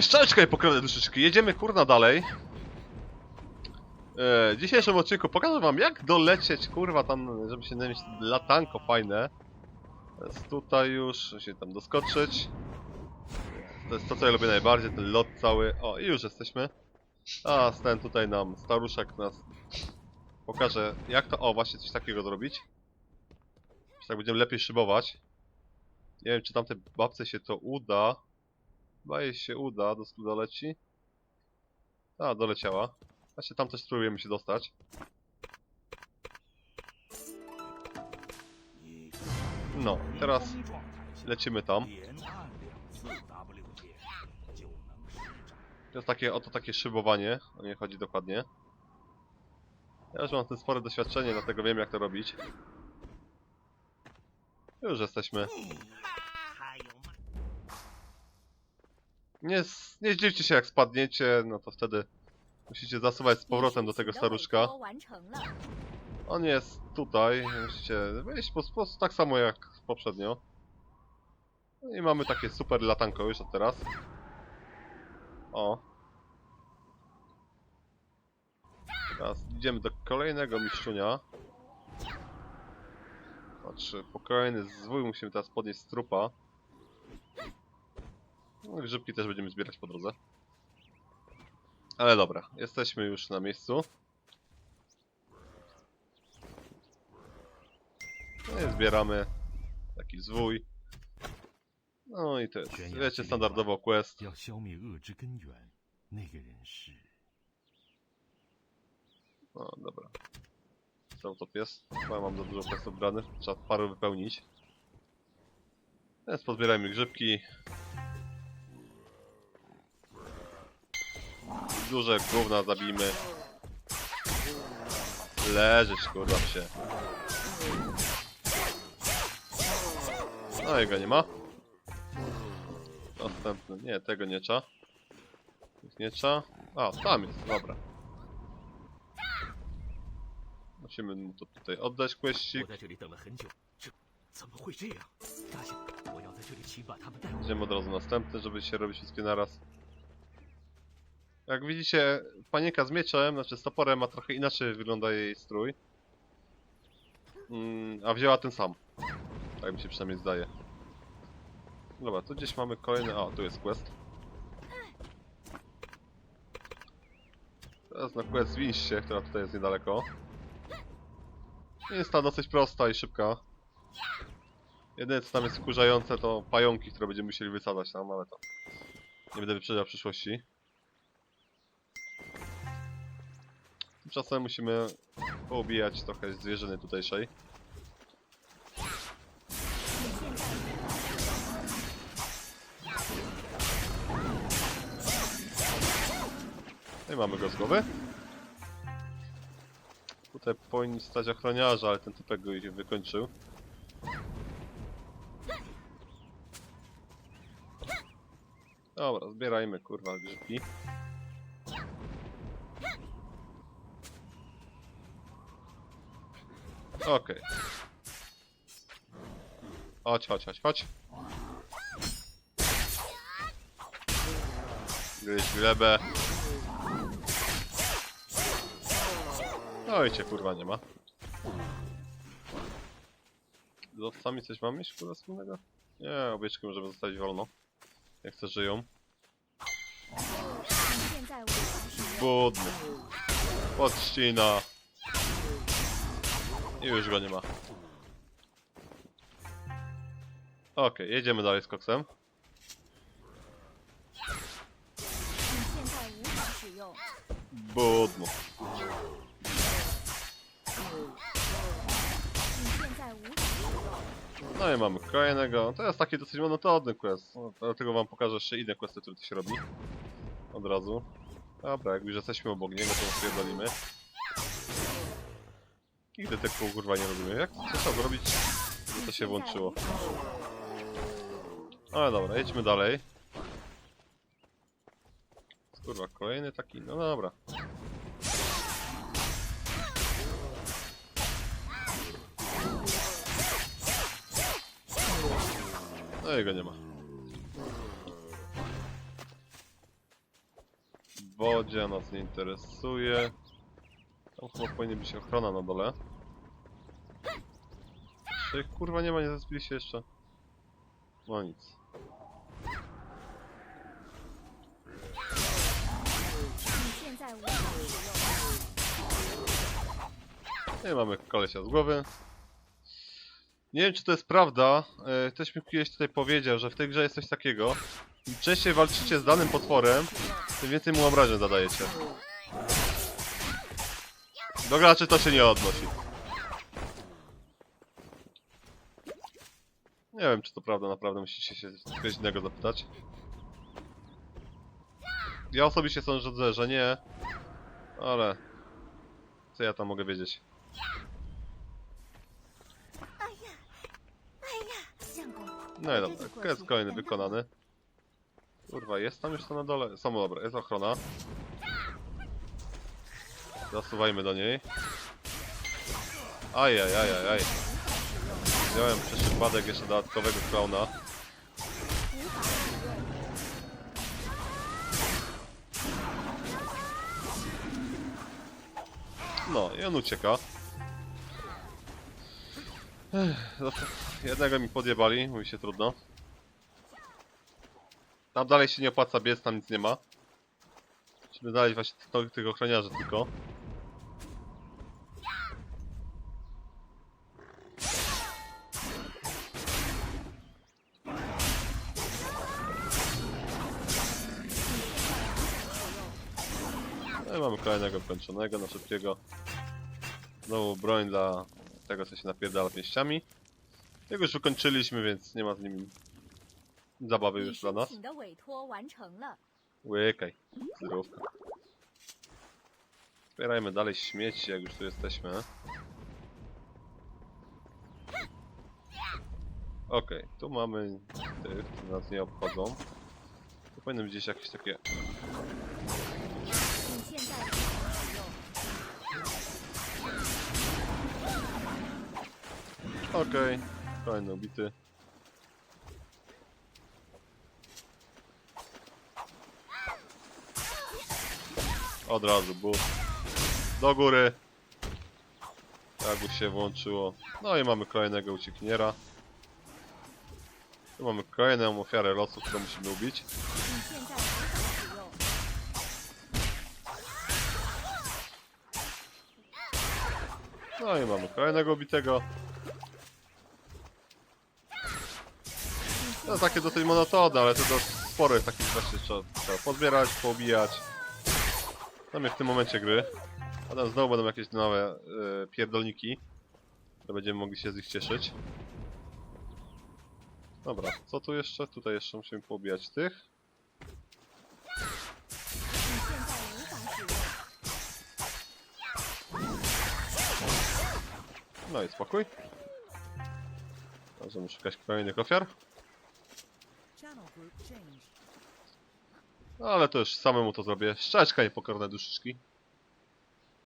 Szczęczkę i pokrewne duszyczki. Jedziemy kurna dalej. E, w dzisiejszym odcinku pokażę wam jak dolecieć kurwa tam, żeby się mieć latanko fajne. Jest tutaj już, się tam doskoczyć. To jest to co ja lubię najbardziej, ten lot cały. O i już jesteśmy. A ten tutaj nam staruszek nas pokaże jak to, o właśnie coś takiego zrobić. Tak będziemy lepiej szybować. Nie wiem czy tamtej babce się to uda. Chyba się uda, do doleci. A, doleciała. Właśnie tam też spróbujemy się dostać. No, teraz lecimy tam. To jest takie, oto takie szybowanie, o nie chodzi dokładnie. Ja już mam tym spore doświadczenie, dlatego wiem jak to robić. Już jesteśmy. Nie, nie zdziwcie się jak spadniecie, no to wtedy musicie zasuwać z powrotem do tego staruszka. On jest tutaj, musicie wyjść po prostu tak samo jak poprzednio. No i mamy takie super latanko już od teraz. O. Teraz idziemy do kolejnego mistrzunia. Znaczy, po kolejny zwój musimy teraz podnieść z trupa. No, grzybki też będziemy zbierać po drodze. Ale dobra, jesteśmy już na miejscu. No i zbieramy taki zwój. No i to jest, wiecie, standardowo quest. No dobra. Czemu to pies? Chyba mam za dużo questów brany. Trzeba parę wypełnić. Więc pozbierajmy grzybki. duże gówna zabijmy. Leżysz, kurwa, się. No i go nie ma. Następny. Nie, tego nie trzeba. Nie trzeba. A, tam jest, dobra. Musimy mu to tutaj oddać, kwestik. Idziemy od razu następny, żeby się robić wszystkie naraz. Jak widzicie, panienka z mieczem, znaczy z toporem ma trochę inaczej wygląda jej strój. Mm, a wzięła ten sam. Tak mi się przynajmniej zdaje. Dobra, tu gdzieś mamy kolejny... O, tu jest quest. Teraz na quest Winź się, która tutaj jest niedaleko. Jest ta dosyć prosta i szybka. Jedyne co tam jest wkurzające to pająki, które będziemy musieli wysadzać tam, ale to nie będę wyprzedzał w przyszłości. Tymczasem musimy poubijać trochę zwierzyny tutejszej. No i mamy go z głowy. Tutaj powinni stać ochroniarze, ale ten typek go wykończył. Dobra, zbierajmy kurwa grzybki. Okej. Okay. Chodź, chodź, chodź, chodź. Gryź glebę. No i cię kurwa nie ma. Z owcami coś mamy jeszcze kurwa wspólnego? Nie, owieczki możemy zostawić wolno. Jak chcę żyją. Budny. Podcina. I już go nie ma. Ok, jedziemy dalej z koksem. Budno. No i mamy kolejnego. To jest taki dosyć monotonny quest. No, dlatego wam pokażę jeszcze inne questy, które tu się robi. Od razu. Dobra, jak już jesteśmy obok niego, to spierdolimy. Nigdy tego kurwa nie robimy. Jak trzeba zrobić, żeby to się włączyło? Ale dobra, jedźmy dalej. Kurwa, kolejny taki, no dobra. No jego nie ma. wodzie, nas nie interesuje. Tam chyba powinien być ochrona na dole. Tutaj kurwa nie ma, nie zaspili się jeszcze. No nic. No i mamy kolesia z głowy. Nie wiem czy to jest prawda, e, ktoś mi kiedyś tutaj powiedział, że w tej grze jest coś takiego. Im częściej walczycie z danym potworem, tym więcej mu obrażeń zadajecie. Do graczy to się nie odnosi. Nie wiem czy to prawda, naprawdę musicie się kogoś innego zapytać. Ja osobiście sądzę, że nie. Ale... Co ja tam mogę wiedzieć? No i dobra, quest kolejny wykonany. Kurwa, jest tam już na dole? Są dobra, jest ochrona. Zasuwajmy do niej. Aj, aj, aj, aj, aj. Miałem przez przypadek jeszcze dodatkowego klauna. No, i on ucieka. Ech, jednego mi podjebali, mówi się trudno. Tam dalej się nie opłaca biec, tam nic nie ma. Musimy znaleźć właśnie tych, tych ochroniarzy tylko. Mamy kolejnego kończonego na szybkiego. Znowu broń dla tego, co się napierdala pięściami. Jego już ukończyliśmy, więc nie ma z nim zabawy już dla nas. Łykaj, zdrówka. Zbierajmy dalej śmieci, jak już tu jesteśmy. Okej, okay, tu mamy tych, co nas nie obchodzą. Tu powinny być gdzieś jakieś takie Okej, okay. fajny obity. Od razu, bu. Do góry. Tak już się włączyło. No i mamy kolejnego uciekiniera. Tu mamy kolejną ofiarę losu, którą musimy ubić. No i mamy kolejnego bitego. To jest takie dosyć monotonne, ale to dość sporo jest takich rzeczy. Trzeba, trzeba pozbierać, poobijać. To mnie w tym momencie gry. A tam znowu będą jakieś nowe yy, pierdolniki. To będziemy mogli się z nich cieszyć. Dobra, co tu jeszcze? Tutaj jeszcze musimy poobijać tych. No i spokój. Możemy szukać kolejnych ofiar. No ale to już samemu to zrobię. Szczeczka niepokorne duszyczki.